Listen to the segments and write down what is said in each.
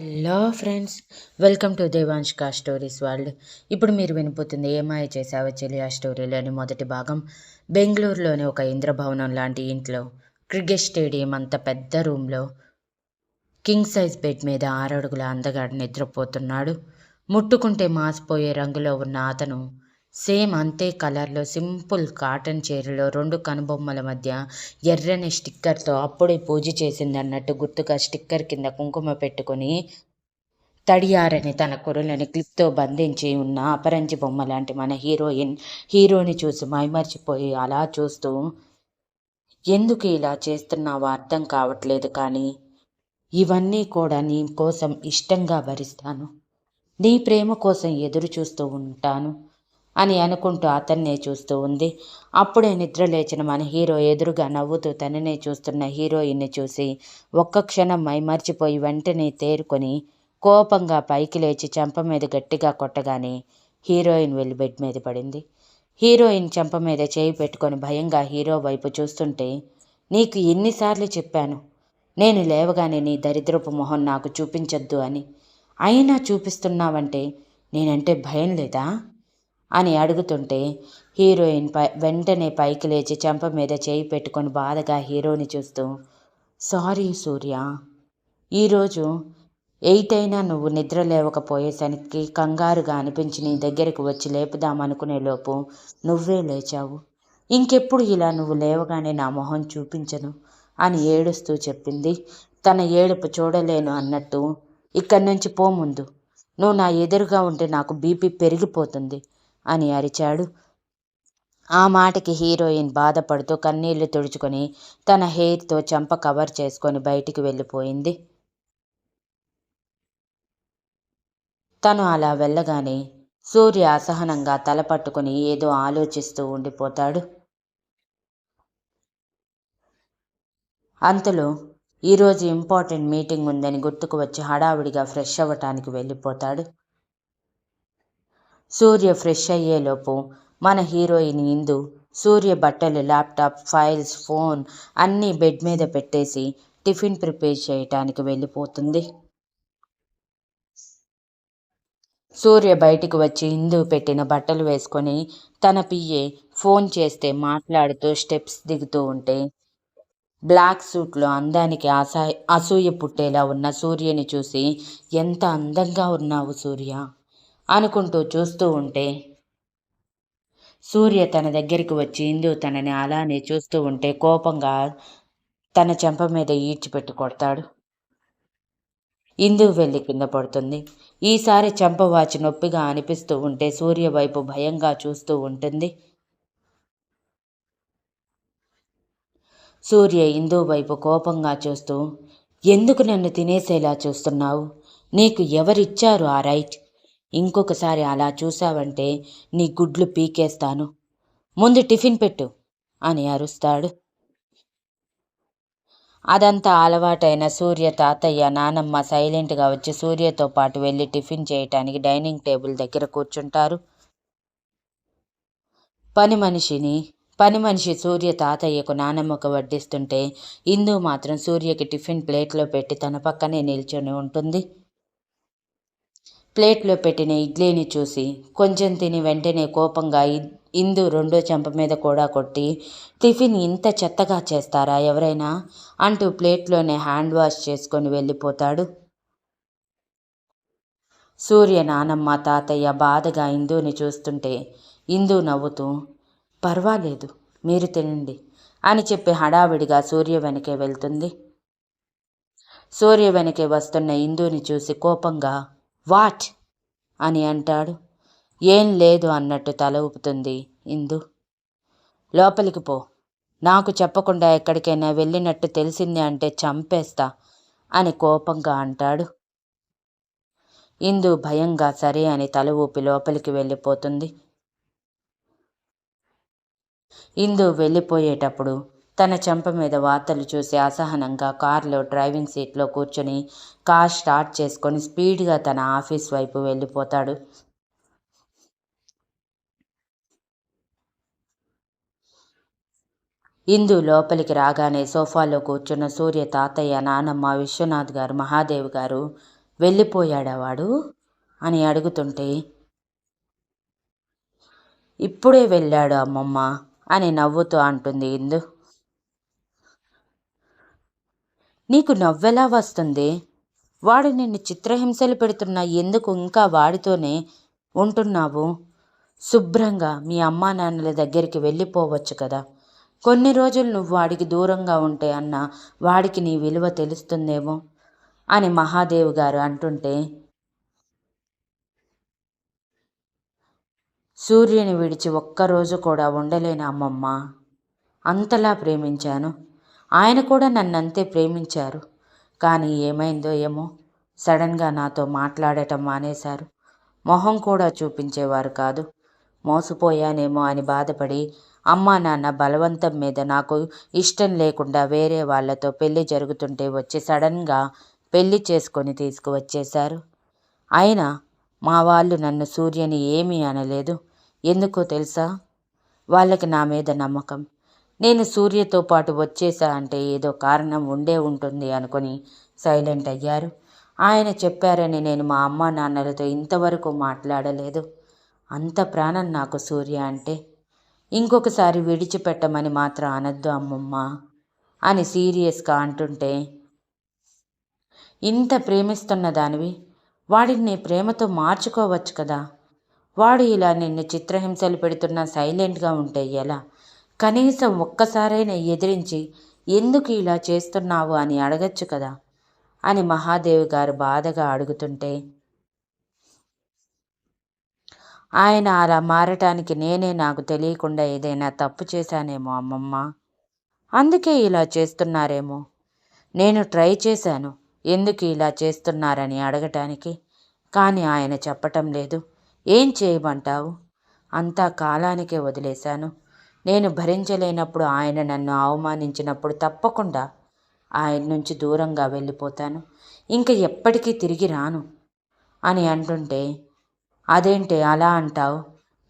Hello friends welcome to దేవాంష్కా stories world. ఇప్పుడు మీరు వినిపోతుంది ఏమాయ చేసావో చెల్లి ఆ స్టోరీలోని మొదటి భాగం. బెంగళూరులోని ఒక ఇంద్రభవనం లాంటి ఇంట్లో క్రికెట్ స్టేడియం అంత పెద్ద రూమ్లో కింగ్ సైజ్ బెడ్ మీద ఆరడుగుల అందగాడు నిద్రపోతున్నాడు. ముట్టుకుంటే మాసిపోయే రంగులో ఉన్న అతను సేమ్ అంతే కలర్లో సింపుల్ కాటన్ చీరలో రెండు కనుబొమ్మల మధ్య ఎర్రని స్టిక్కర్తో అప్పుడే పూజ చేసింది అన్నట్టు గుర్తుగా స్టిక్కర్ కింద కుంకుమ పెట్టుకొని తడియారని తన కురులని క్లిప్తో బంధించి ఉన్న అపరంజి బొమ్మ లాంటి మన హీరోయిన్ హీరోని చూసి మైమర్చిపోయి అలా చూస్తూ ఎందుకు ఇలా చేస్తున్నావో అర్థం కావట్లేదు కానీ ఇవన్నీ కూడా నీ కోసం ఇష్టంగా భరిస్తాను నీ ప్రేమ కోసం ఎదురు చూస్తూ ఉంటాను. అని అనుకుంటూ అతన్నే చూస్తూ ఉంది. అప్పుడే నిద్ర లేచిన మన హీరో ఎదురుగా నవ్వుతూ తననే చూస్తున్న హీరోయిన్ని చూసి ఒక్క క్షణం మైమర్చిపోయి వెంటనే తేరుకొని కోపంగా పైకి లేచి చెంప మీద గట్టిగా కొట్టగానే హీరోయిన్ వెళ్ళి బెడ్ మీద పడింది. హీరోయిన్ చెంప మీద చేయి పెట్టుకొని భయంగా హీరో వైపు చూస్తుంటే నీకు ఎన్నిసార్లు చెప్పాను? నేను లేవగానే నీ దరిద్రపు మొహం నాకు చూపించొద్దు అని. అయినా చూపిస్తున్నావంటే నేనంటే భయం లేదా? అని అడుగుతుంటే హీరోయిన్ పై వెంటనే పైకి లేచి చెంప మీద చేయి పెట్టుకొని బాధగా హీరోని చూస్తూ సారీ సూర్య. ఈరోజు ఎయిట్ అయినా నువ్వు నిద్ర లేవకపోయేసరికి కంగారుగా అనిపించి నీ దగ్గరికి వచ్చి లేపుదామనుకునే లోపు నువ్వే లేచావు. ఇంకెప్పుడు ఇలా నువ్వు లేవగానే నా మొహం చూపించను అని ఏడుస్తూ చెప్పింది. తన ఏడుపు చూడలేను అన్నట్టు ఇక్కడి నుంచి పోముందు నువ్వు నా ఎదురుగా ఉంటే నాకు బీపీ పెరిగిపోతుంది. అని అరిచాడు. ఆ మాటకి హీరోయిన్ బాధపడుతూ కన్నీళ్ళు తుడుచుకొని తన హెయిర్తో చెంప కవర్ చేసుకొని బయటికి వెళ్ళిపోయింది. తను అలా వెళ్ళగానే సూర్య అసహనంగా తల పట్టుకుని ఏదో ఆలోచిస్తూ ఉండిపోతాడు. అంతలో ఈరోజు ఇంపార్టెంట్ మీటింగ్ ఉందని గుర్తుకు వచ్చి హడావిడిగా ఫ్రెష్ అవ్వటానికి వెళ్ళిపోతాడు. సూర్య ఫ్రెష్ అయ్యేలోపు మన హీరోయిన్ ఇందు సూర్య బట్టలు ల్యాప్టాప్ ఫైల్స్ ఫోన్ అన్నీ బెడ్ మీద పెట్టేసి టిఫిన్ ప్రిపేర్ చేయటానికి వెళ్ళిపోతుంది. సూర్య బయటికి వచ్చి ఇందు పెట్టిన బట్టలు వేసుకొని తన పియ్యే ఫోన్ చేస్తే మాట్లాడుతూ స్టెప్స్ దిగుతూ ఉంటే బ్లాక్ సూట్లో అందానికి అసా అసూయ పుట్టేలా ఉన్న సూర్యని చూసి ఎంత అందంగా ఉన్నావు సూర్య? అనుకుంటూ చూస్తూ ఉంటే సూర్య తన దగ్గరికి వచ్చి ఇందు తనని అలానే చూస్తూ ఉంటే కోపంగా తన చెంప మీద ఈడ్చిపెట్టి కొడతాడు. ఇందు వెళ్ళి కింద పడుతుంది. ఈసారి చెంప వాచి నొప్పిగా అనిపిస్తూ ఉంటే సూర్య వైపు భయంగా చూస్తూ ఉంటుంది. సూర్య ఇందు వైపు కోపంగా చూస్తూ ఎందుకు నన్ను తినేసేలా చూస్తున్నావు? నీకు ఎవరిచ్చారు ఆ రైట్? ఇంకొకసారి అలా చూశావంటే నీ గుడ్లు పీకేస్తాను. ముందు టిఫిన్ పెట్టు అని అరుస్తాడు. అదంతా అలవాటైన సూర్య తాతయ్య నానమ్మ సైలెంట్గా వచ్చి సూర్యతో పాటు వెళ్ళి టిఫిన్ చేయటానికి డైనింగ్ టేబుల్ దగ్గర కూర్చుంటారు. పని మనిషిని పని మనిషి సూర్య తాతయ్యకు నానమ్మకు వడ్డిస్తుంటే ఇందు మాత్రం సూర్యకి టిఫిన్ ప్లేట్లో పెట్టి తన పక్కనే నిల్చొని ఉంటుంది. ప్లేట్లో పెట్టిన ఇడ్లీని చూసి కొంచెం తిని వెంటనే కోపంగా ఇందు రెండో చెంప మీద కూడా కొట్టి టిఫిన్ ఇంత చెత్తగా చేస్తారా ఎవరైనా? అంటూ ప్లేట్లోనే హ్యాండ్ వాష్ చేసుకొని వెళ్ళిపోతాడు. సూర్య నానమ్మ తాతయ్య బాధగా ఇందుని చూస్తుంటే ఇందు నవ్వుతూ పర్వాలేదు మీరు తినండి అని చెప్పి హడావిడిగా సూర్య వెనకే వెళ్తుంది. సూర్య వెనకే వస్తున్న ఇందుని చూసి కోపంగా వాట్? అని అంటాడు. ఏం లేదు అన్నట్టు తల ఊపుతుంది ఇందు. లోపలికి పో. నాకు చెప్పకుండా ఎక్కడికైనా వెళ్ళినట్టు తెలిసింది అంటే చంపేస్తా అని కోపంగా అంటాడు. ఇందు భయంగా సరే అని తల ఊపి లోపలికి వెళ్ళిపోతుంది. ఇందు వెళ్ళిపోయేటప్పుడు తన చెంప మీద వార్తలు చూసి అసహనంగా కారులో డ్రైవింగ్ సీట్లో కూర్చొని కార్ స్టార్ట్ చేసుకొని స్పీడ్గా తన ఆఫీస్ వైపు వెళ్ళిపోతాడు. ఇందు లోపలికి రాగానే సోఫాలో కూర్చున్న సూర్య తాతయ్య నానమ్మ విశ్వనాథ్ గారు మహాదేవ్ గారు వెళ్ళిపోయాడా వాడు? అని అడుగుతుంటే ఇప్పుడే వెళ్ళాడు అమ్మమ్మ అని నవ్వుతూ అంటుంది ఇందు. నీకు నవ్వెలా వస్తుంది? వాడు నిన్ను చిత్రహింసలు పెడుతున్నా ఎందుకు ఇంకా వాడితోనే ఉంటున్నావు? శుభ్రంగా మీ అమ్మా నాన్నల దగ్గరికి వెళ్ళిపోవచ్చు కదా. కొన్ని రోజులు నువ్వు వాడికి దూరంగా ఉంటే అన్న వాడికి నీ విలువ తెలుస్తుందేమో? అని మహాదేవ్ గారు అంటుంటే సూర్యుని విడిచి ఒక్కరోజు కూడా ఉండలేని అమ్మమ్మ. అంతలా ప్రేమించాను. ఆయన కూడా నన్నంతే ప్రేమించారు. కానీ ఏమైందో ఏమో. సడన్గా నాతో మాట్లాడటం మానేశారు. మొహం కూడా చూపించేవారు కాదు. మోసపోయానేమో అని బాధపడి అమ్మా నాన్న బలవంతం మీద నాకు ఇష్టం లేకుండా వేరే వాళ్ళతో పెళ్ళి జరుగుతుంటే వచ్చి సడన్గా పెళ్ళి చేసుకొని తీసుకువచ్చేశారు. అయినా మా వాళ్ళు నన్ను సూర్యని ఏమీ అనలేదు. ఎందుకో తెలుసా? వాళ్ళకి నా మీద నమ్మకం. నేను సూర్యతో పాటు వచ్చేసా అంటే ఏదో కారణం ఉండే ఉంటుంది అనుకుని సైలెంట్ అయ్యారు. ఆయన చెప్పారని నేను మా అమ్మ నాన్నలతో ఇంతవరకు మాట్లాడలేదు. అంత ప్రాణం నాకు సూర్య అంటే. ఇంకొకసారి విడిచిపెట్టమని మాత్రం అనద్దు అమ్మమ్మ అని సీరియస్గా అంటుంటే ఇంత ప్రేమిస్తున్న దానివి వాడిని నీ ప్రేమతో మార్చుకోవచ్చు కదా? వాడు ఇలా నిన్ను చిత్రహింసలు పెడుతున్నా సైలెంట్గా ఉంటే ఎలా? కనీసం ఒక్కసారైనా ఎదిరించి ఎందుకు ఇలా చేస్తున్నావు అని అడగచ్చు కదా అని మహాదేవి గారు బాధగా అడుగుతుంటే ఆయన అలా మారటానికి నేనే నాకు తెలియకుండా ఏదైనా తప్పు చేశానేమో అమ్మమ్మ. అందుకే ఇలా చేస్తున్నారేమో. నేను ట్రై చేశాను ఎందుకు ఇలా చేస్తున్నారని అడగటానికి కానీ ఆయన చెప్పటం లేదు. ఏం చేయమంటావు? అంతా కాలానికే వదిలేశాను. నేను భరించలేనప్పుడు ఆయన నన్ను అవమానించినప్పుడు తప్పకుండా ఆయన నుంచి దూరంగా వెళ్ళిపోతాను. ఇంక ఎప్పటికీ తిరిగి రాను అని అంటుంటే అదేంటి అలా అంటావు?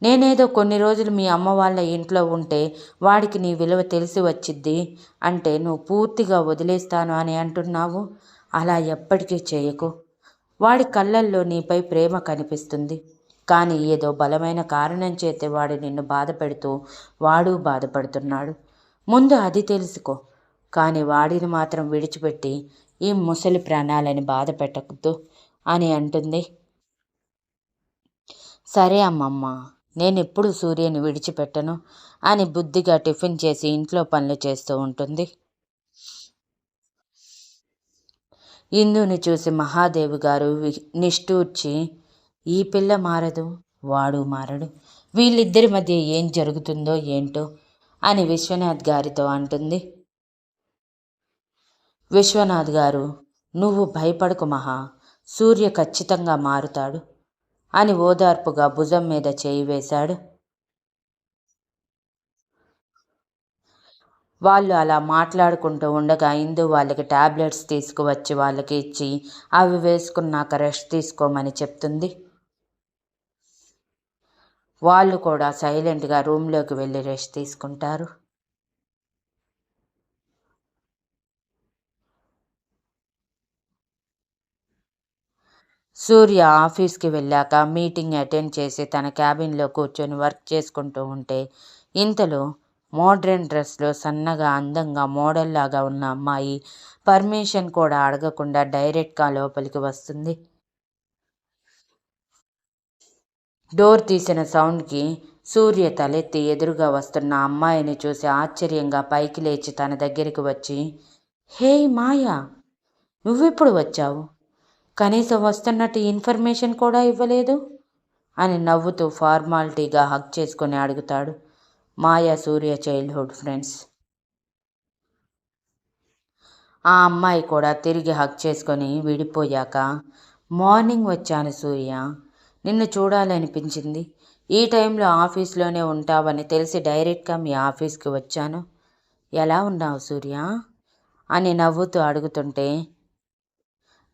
నేనేదో కొన్ని రోజులు మీ అమ్మ వాళ్ళ ఇంట్లో ఉంటే వాడికి నీ విలువ తెలిసి వచ్చిద్ది అంటే నువ్వు పూర్తిగా వదిలేస్తాను అని అంటున్నావు? అలా ఎప్పటికీ చేయకు. వాడి కళ్ళల్లో నీపై ప్రేమ కనిపిస్తుంది. కానీ ఏదో బలమైన కారణం చేతే వాడు నిన్ను బాధ పెడుతూ వాడు బాధపడుతున్నాడు. ముందు అది తెలుసుకో. కానీ వాడిని మాత్రం విడిచిపెట్టి ఈ ముసలి ప్రాణాలని బాధ పెట్టకూడదు అని అంటుంది. సరే అమ్మమ్మ నేను ఎప్పుడు సూర్యని విడిచిపెట్టను అని బుద్ధిగా టిఫిన్ చేసి ఇంట్లో పనులు చేస్తూ ఉంటుంది. ఇందుని చూసి మహాదేవి గారు నిష్ఠూర్చి ఈ పిల్ల మారదు వాడు మారడు. వీళ్ళిద్దరి మధ్య ఏం జరుగుతుందో ఏంటో అని విశ్వనాథ్ గారితో అంటుంది. విశ్వనాథ్ గారు నువ్వు భయపడకు మహా సూర్య ఖచ్చితంగా మారుతాడు అని ఓదార్పుగా భుజం మీద చేయి వేశాడు. వాళ్ళు అలా మాట్లాడుకుంటూ ఉండగా ఇందు వాళ్ళకి టాబ్లెట్స్ తీసుకువచ్చి వాళ్ళకి ఇచ్చి అవి వేసుకున్నాక రెస్ట్ తీసుకోమని చెప్తుంది. వాళ్ళు కూడా సైలెంట్గా రూమ్లోకి వెళ్ళి రెస్ట్ తీసుకుంటారు. సూర్య ఆఫీస్కి వెళ్ళాక మీటింగ్ అటెండ్ చేసి తన క్యాబిన్లో కూర్చొని వర్క్ చేసుకుంటూ ఉంటే ఇంతలో మోడ్రన్ డ్రెస్లో సన్నగా అందంగా మోడల్లాగా ఉన్న అమ్మాయి పర్మిషన్ కూడా అడగకుండా డైరెక్ట్గా లోపలికి వస్తుంది. డోర్ తీసిన సౌండ్కి సూర్య తలెత్తి ఎదురుగా వస్తున్న అమ్మాయిని చూసి ఆశ్చర్యంగా పైకి లేచి తన దగ్గరికి వచ్చి హే మాయా నువ్వెప్పుడు వచ్చావు? కనీసం వస్తున్నట్టు ఇన్ఫర్మేషన్ కూడా ఇవ్వలేదు? అని నవ్వుతూ ఫార్మాలిటీగా హక్ చేసుకొని అడుగుతాడు మాయా సూర్య చైల్డ్హుడ్ ఫ్రెండ్స్. ఆ అమ్మాయి కూడా తిరిగి హక్ చేసుకొని విడిపోయాక మార్నింగ్ వచ్చాను సూర్య. నిన్ను చూడాలనిపించింది. ఈ టైంలో ఆఫీస్లోనే ఉంటావని తెలిసి డైరెక్ట్గా మీ ఆఫీస్కి వచ్చాను. ఎలా ఉన్నావు సూర్య? అని నవ్వుతూ అడుగుతుంటే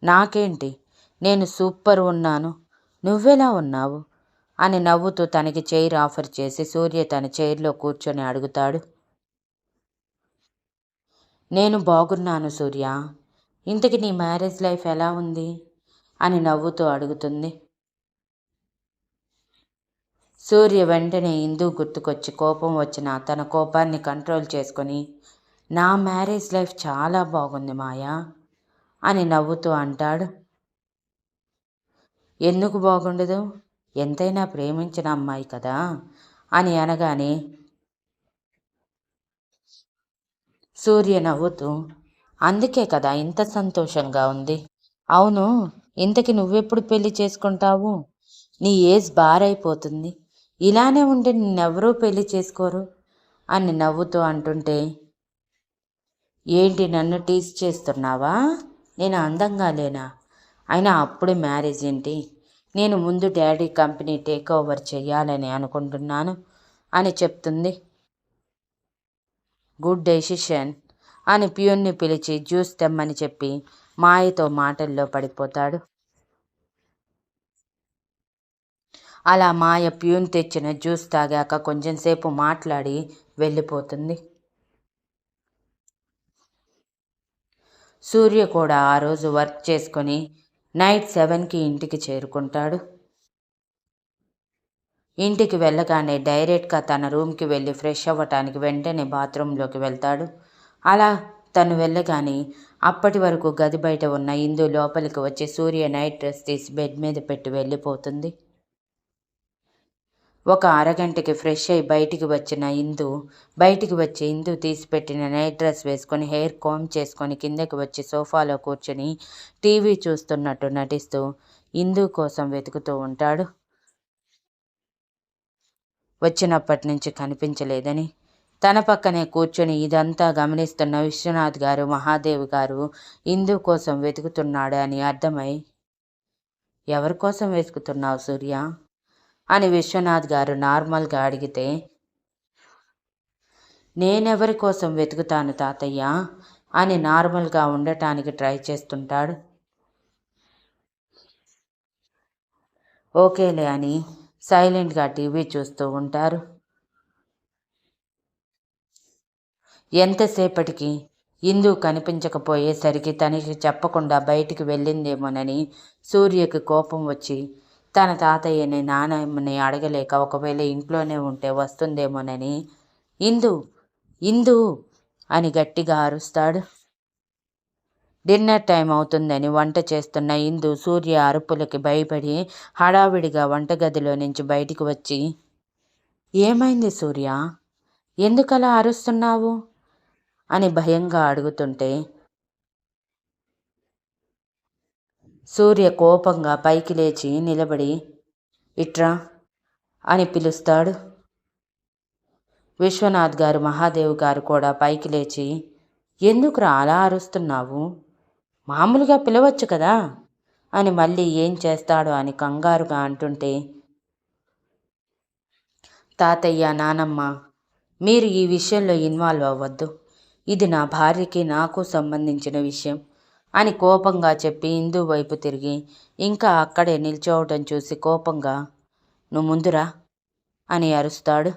నాకేంటి? నేను సూపర్ ఉన్నాను. నువ్వెలా ఉన్నావు? అని నవ్వుతూ తనకి చైర్ ఆఫర్ చేసి సూర్య తన చైర్లో కూర్చొని అడుగుతాడు. నేను బాగున్నాను సూర్య. ఇంతకి నీ మ్యారేజ్ లైఫ్ ఎలా ఉంది? అని నవ్వుతూ అడుగుతుంది. సూర్య వెంటనే ఇందు గుర్తుకొచ్చి కోపం వచ్చిన తన కోపాన్ని కంట్రోల్ చేసుకొని నా మ్యారేజ్ లైఫ్ చాలా బాగుంది మాయా అని నవ్వుతూ అంటాడు. ఎందుకు బాగుండదు? ఎంతైనా ప్రేమించిన అమ్మాయి కదా అని అనగానే సూర్య నవ్వుతూ అందుకే కదా ఇంత సంతోషంగా ఉంది. అవును ఇంతకి నువ్వెప్పుడు పెళ్ళి చేసుకుంటావు? నీ ఏజ్ బారైపోతుంది. ఇలానే ఉండి నిన్నెవరూ పెళ్ళి చేసుకోరు? అని నవ్వుతూ అంటుంటే ఏంటి నన్ను టీస్ చేస్తున్నావా? నేను అందంగా లేనా? అయినా అప్పుడు మ్యారేజ్ ఏంటి? నేను ముందు డాడీ కంపెనీ టేక్ ఓవర్ చేయాలని అనుకుంటున్నాను అని చెప్తుంది. గుడ్ డెసిషన్ అని ప్యూన్ని పిలిచి జ్యూస్ తెమ్మని చెప్పి మాయతో మాటల్లో పడిపోతాడు. అలా మాయ ప్యూన్ తెచ్చిన జ్యూస్ తాగాక కొంచెంసేపు మాట్లాడి వెళ్ళిపోతుంది. సూర్య కూడా ఆ రోజు వర్క్ చేసుకొని నైట్ సెవెన్కి ఇంటికి చేరుకుంటాడు. ఇంటికి వెళ్ళగానే డైరెక్ట్గా తన రూమ్కి వెళ్ళి ఫ్రెష్ అవ్వటానికి వెంటనే బాత్రూంలోకి వెళ్తాడు. అలా తను వెళ్ళగానే అప్పటి వరకు గది బయట ఉన్న ఇందు లోపలికి వచ్చి సూర్య నైట్ డ్రెస్ తీసి బెడ్ మీద పెట్టి వెళ్ళిపోతుంది. ఒక అరగంటకి ఫ్రెష్ అయి బయటికి వచ్చిన ఇందు బయటికి వచ్చి ఇందు తీసిపెట్టిన నైట్ డ్రెస్ వేసుకొని హెయిర్ కామ్ చేసుకొని కిందకి వచ్చి సోఫాలో కూర్చొని టీవీ చూస్తున్నట్టు నటిస్తూ ఇందు కోసం వెతుకుతూ ఉంటాడు. వచ్చినప్పటి నుంచి కనిపించలేదని. తన పక్కనే కూర్చొని ఇదంతా గమనిస్తున్న విశ్వనాథ్ గారు మహాదేవ్ గారు ఇందు కోసం వెతుకుతున్నాడు అని అర్థమై ఎవరి కోసం వెతుకుతున్నావు సూర్య? అని విశ్వనాథ్ గారు నార్మల్గా అడిగితే నేనెవరి కోసం వెతుకుతాను తాతయ్య అని నార్మల్గా ఉండటానికి ట్రై చేస్తుంటాడు. ఓకేలే అని సైలెంట్గా టీవీ చూస్తూ ఉంటారు. ఎంతసేపటికి ఇందు కనిపించకపోయేసరికి తనకి చెప్పకుండా బయటికి వెళ్ళిందేమోనని సూర్యకి కోపం వచ్చి తన తాతయ్యని నానమ్మని అడగలేక ఒకవేళ ఇంట్లోనే ఉంటే వస్తుందేమోనని. ఇందు ఇందు అని గట్టిగా అరుస్తాడు. డిన్నర్ టైం అవుతుందని వంట చేస్తున్న ఇందు సూర్య అరుపులకి భయపడి హడావిడిగా వంటగదిలో నుంచి బయటికి వచ్చి ఏమైంది సూర్య? ఎందుకలా అరుస్తున్నావు? అని భయంగా అడుగుతుంటే సూర్య కోపంగా పైకి లేచి నిలబడి ఇట్రా అని పిలుస్తాడు. విశ్వనాథ్ గారు మహాదేవ్ గారు కూడా పైకి లేచి ఎందుకురా అలా అరుస్తున్నావు? మామూలుగా పిలవచ్చు కదా అని మళ్ళీ ఏం చేస్తాడో అని కంగారుగా అంటుంటే తాతయ్య నానమ్మ మీరు ఈ విషయంలో ఇన్వాల్వ్ అవ్వద్దు. ఇది నా భార్యకి నాకు సంబంధించిన విషయం. అని కోపంగా చెప్పి ఇందు వైపు తిరిగి ఇంకా అక్కడే నిల్చోవటం చూసి కోపంగా నువ్వు ముందురా అని అరుస్తాడు.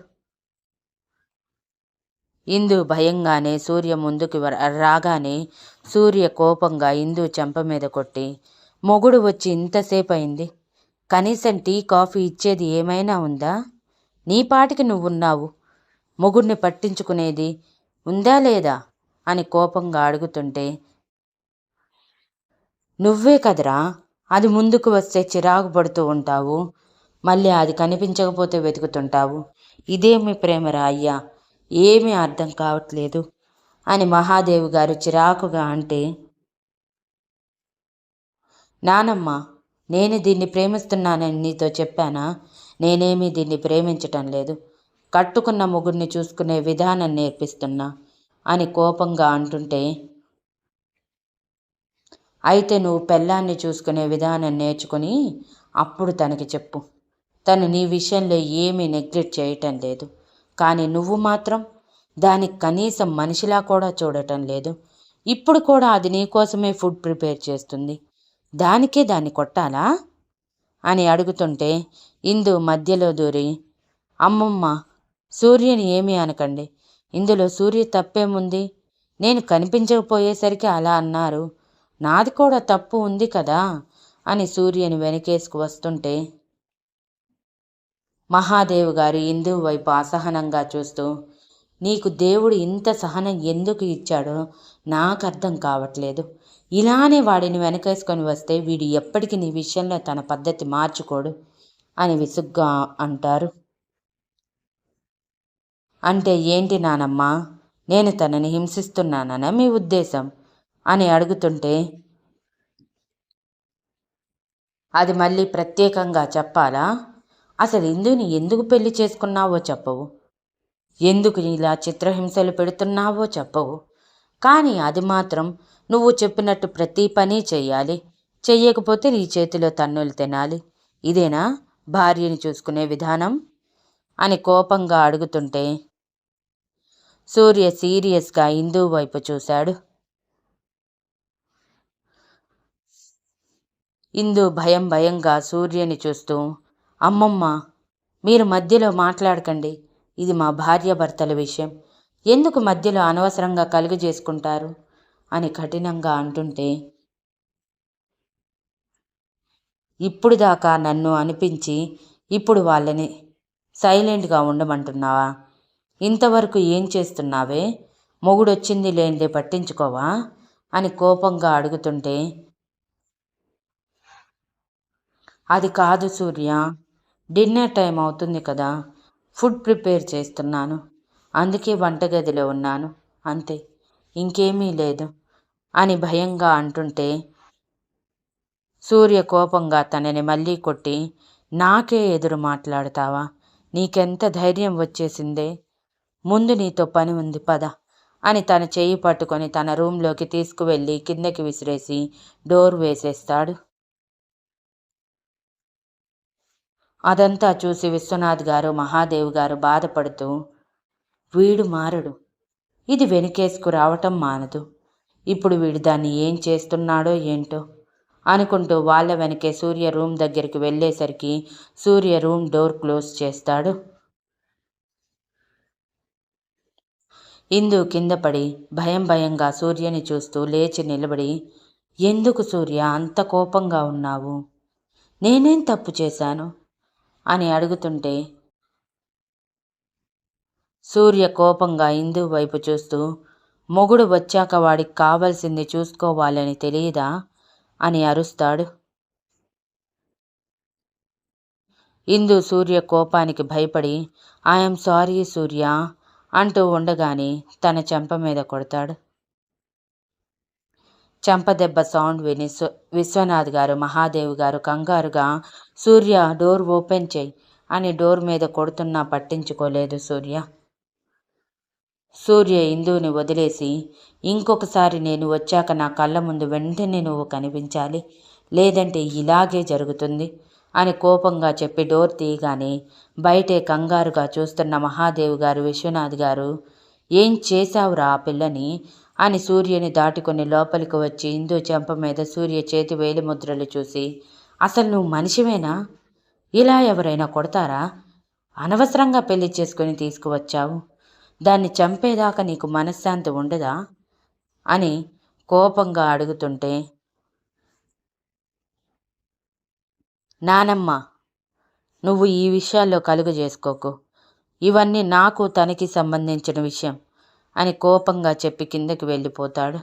ఇందు భయంగానే సూర్య ముందుకు రాగానే సూర్య కోపంగా ఇందు చెంప మీద కొట్టి మొగుడు వచ్చి ఇంతసేపు అయింది కనీసం టీ కాఫీ ఇచ్చేది ఏమైనా ఉందా? నీ పాటికి నువ్వున్నావు. మొగుడిని పట్టించుకునేది ఉందా లేదా? అని కోపంగా అడుగుతుంటే నువ్వే కదరా. అది ముందుకు వస్తే చిరాకు పడుతూ ఉంటావు. మళ్ళీ అది కనిపించకపోతే వెతుకుతుంటావు. ఇదేమి ప్రేమరా అయ్యా. ఏమీ అర్థం కావట్లేదు అని మహాదేవి గారు చిరాకుగా అంటే నానమ్మ నేను దీన్ని ప్రేమిస్తున్నానని నీతో చెప్పానా? నేనేమీ దీన్ని ప్రేమించటం లేదు. కట్టుకున్న ముగ్గురిని చూసుకునే విధానం నేర్పిస్తున్నా అని కోపంగా అంటుంటే అయితే నువ్వు పెళ్ళాన్ని చూసుకునే విధానం నేర్చుకుని అప్పుడు తనకి చెప్పు. తను నీ విషయంలో ఏమీ నెగ్లెక్ట్ చేయటం లేదు. కానీ నువ్వు మాత్రం దానికి కనీసం మనిషిలా కూడా చూడటం లేదు. ఇప్పుడు కూడా అది నీకోసమే ఫుడ్ ప్రిపేర్ చేస్తుంది. దానికే దాన్ని కొట్టాలా? అని అడుగుతుంటే ఇందు మధ్యలో దూరి అమ్మమ్మ సూర్యుని ఏమీ అనకండి. ఇందులో సూర్య తప్పేముంది? నేను కనిపించకపోయేసరికి అలా అన్నారు. నాది కూడా తప్పు ఉంది కదా? అని సూర్యని వెనకేసుకు వస్తుంటే మహాదేవ్ గారు ఇందువు వైపు అసహనంగా చూస్తూ నీకు దేవుడు ఇంత సహనం ఎందుకు ఇచ్చాడో నాకు అర్థం కావట్లేదు. ఇలానే వాడిని వెనకేసుకొని వస్తే వీడు ఎప్పటికీ నీ విషయంలో తన పద్ధతి మార్చుకోడు అని విసుగ్గా అంటారు. అంటే ఏంటి నానమ్మా? నేను తనని హింసిస్తున్నాననా? మీ ఉద్దేశం? అని అడుగుతుంటే అది మళ్ళీ ప్రత్యేకంగా చెప్పాలా? అసలు ఇందుని ఎందుకు పెళ్ళి చేసుకున్నావో చెప్పవు. ఎందుకు ఇలా చిత్రహింసలు పెడుతున్నావో చెప్పవు. కానీ అది మాత్రం నువ్వు చెప్పినట్టు ప్రతి పని చెయ్యాలి. చెయ్యకపోతే నీ చేతిలో తన్నులు తినాలి. ఇదేనా భార్యని చూసుకునే విధానం? అని కోపంగా అడుగుతుంటే సూర్య సీరియస్గా ఇందు వైపు చూశాడు. ఇందు భయం భయంగా సూర్యని చూస్తూ అమ్మమ్మ మీరు మధ్యలో మాట్లాడకండి. ఇది మా భార్యాభర్తల విషయం. ఎందుకు మధ్యలో అనవసరంగా కలుగు చేసుకుంటారు? అని కఠినంగా అంటుంటే ఇప్పుడు దాకా నన్ను అనిపించి ఇప్పుడు వాళ్ళని సైలెంట్గా ఉండమంటున్నావా? ఇంతవరకు ఏం చేస్తున్నావే? మొగుడొచ్చింది లేనిదే పట్టించుకోవా? అని కోపంగా అడుగుతుంటే అది కాదు సూర్య. డిన్నర్ టైం అవుతుంది కదా. ఫుడ్ ప్రిపేర్ చేస్తున్నాను. అందుకే వంటగదిలో ఉన్నాను. అంతే. ఇంకేమీ లేదు అని భయంగా అంటుంటే సూర్య కోపంగా తనని మళ్ళీ కొట్టి నాకే ఎదురు మాట్లాడతావా? నీకెంత ధైర్యం వచ్చేసిందే? ముందు నీతో పని ఉంది పద అని తన చెయ్యి పట్టుకొని తన రూంలోకి తీసుకువెళ్ళి కిందకి విసిరేసి డోర్ వేసేస్తాడు. అదంతా చూసి విశ్వనాథ్ గారు మహాదేవ్ గారు బాధపడుతూ వీడు మారడు. ఇది వెనుకేసుకు రావటం మానదు. ఇప్పుడు వీడు దాన్ని ఏం చేస్తున్నాడో ఏంటో అనుకుంటూ వాళ్ళ వెనకే సూర్య రూమ్ దగ్గరికి వెళ్ళేసరికి సూర్య రూమ్ డోర్ క్లోజ్ చేస్తాడు. ఇందు కింద పడి భయం భయంగా సూర్యని చూస్తూ లేచి నిలబడి ఎందుకు సూర్య అంత కోపంగా ఉన్నావు? నేనేం తప్పు చేశాను? అని అడుగుతుంటే సూర్య కోపంగా ఇందు వైపు చూస్తూ మొగుడు వచ్చాక వాడికి కావలసింది చూసుకోవాలని తెలియదా? అని అరుస్తాడు. ఇందు సూర్య కోపానికి భయపడి ఐఎమ్ సారీ సూర్య అంటూ ఉండగానే తన చెంప మీద కొడతాడు. చెంపదెబ్బ సౌండ్ విని విశ్వనాథ్ గారు మహాదేవ్ గారు కంగారుగా సూర్య డోర్ ఓపెన్ చేయి అని డోర్ మీద కొడుతున్నా పట్టించుకోలేదు సూర్య. సూర్య ఇందుని వదిలేసి ఇంకొకసారి నేను వచ్చాక నా కళ్ళ ముందు వెంటనే నువ్వు కనిపించాలి లేదంటే ఇలాగే జరుగుతుంది అని కోపంగా చెప్పి డోర్ తీయగానే బయటే కంగారుగా చూస్తున్న మహాదేవ్ గారు విశ్వనాథ్ గారు ఏం చేశావురా ఆ పిల్లని? అని సూర్యని దాటుకొని లోపలికి వచ్చి ఇందు చెంప మీద సూర్య చేతి వేలి ముద్రలు చూసి అసలు నువ్వు మనిషివేనా? ఇలా ఎవరైనా కొడతారా? అనవసరంగా పెళ్ళి చేసుకుని తీసుకువచ్చావు. దాన్ని చంపేదాకా నీకు మనశ్శాంతి ఉండదా? అని కోపంగా అడుగుతుంటే నానమ్మ నువ్వు ఈ విషయాల్లో కలుగు చేసుకోకు. ఇవన్నీ నాకు తనకి సంబంధించిన విషయం. అని కోపంగా చెప్పి కిందకి వెళ్ళిపోతాడు.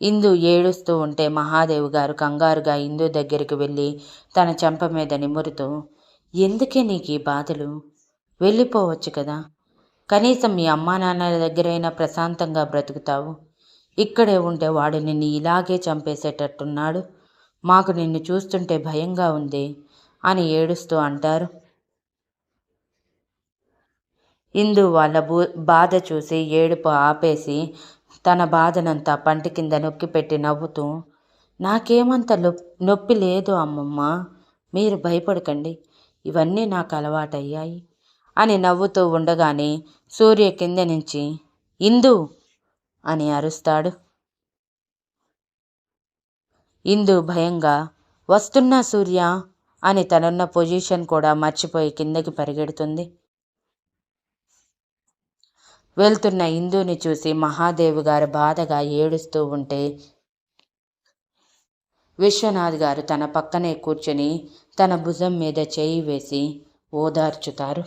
ఇందు ఏడుస్తూ ఉంటే మహాదేవ్ గారు కంగారుగా ఇందు దగ్గరికి వెళ్ళి తన చెంప మీద నిమురుతూ ఎందుకే నీకు ఈ బాధలు? వెళ్ళిపోవచ్చు కదా. కనీసం మీ అమ్మా నాన్నల దగ్గరైనా ప్రశాంతంగా బ్రతుకుతావు. ఇక్కడే ఉంటే వాడు నిన్ను ఇలాగే చంపేసేటట్టున్నాడు. మాకు నిన్ను చూస్తుంటే భయంగా ఉంది అని ఏడుస్తూ అంటారు. ఇందు వాళ్ళ బూ బాధ చూసి ఏడుపు ఆపేసి తన బాధనంతా పంటి కింద నొక్కి పెట్టి నవ్వుతూ నాకేమంత నొప్పి లేదు అమ్మమ్మ. మీరు భయపడకండి. ఇవన్నీ నాకు అలవాటయ్యాయి అని నవ్వుతూ ఉండగానే సూర్య కింద నుంచి ఇందు అని అరుస్తాడు. ఇందు భయంగా వస్తున్నా సూర్య అని తనున్న పొజిషన్ కూడా మర్చిపోయి కిందకి పరిగెడుతుంది. వెళ్తున్న ఇందుని చూసి మహాదేవు గారు బాధగా ఏడుస్తూ ఉంటే విశ్వనాథ్ గారు తన పక్కనే కూర్చొని తన భుజం మీద చేయి వేసి ఓదార్చుతారు.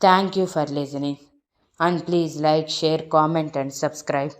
Thank you for listening and please like share comment and subscribe.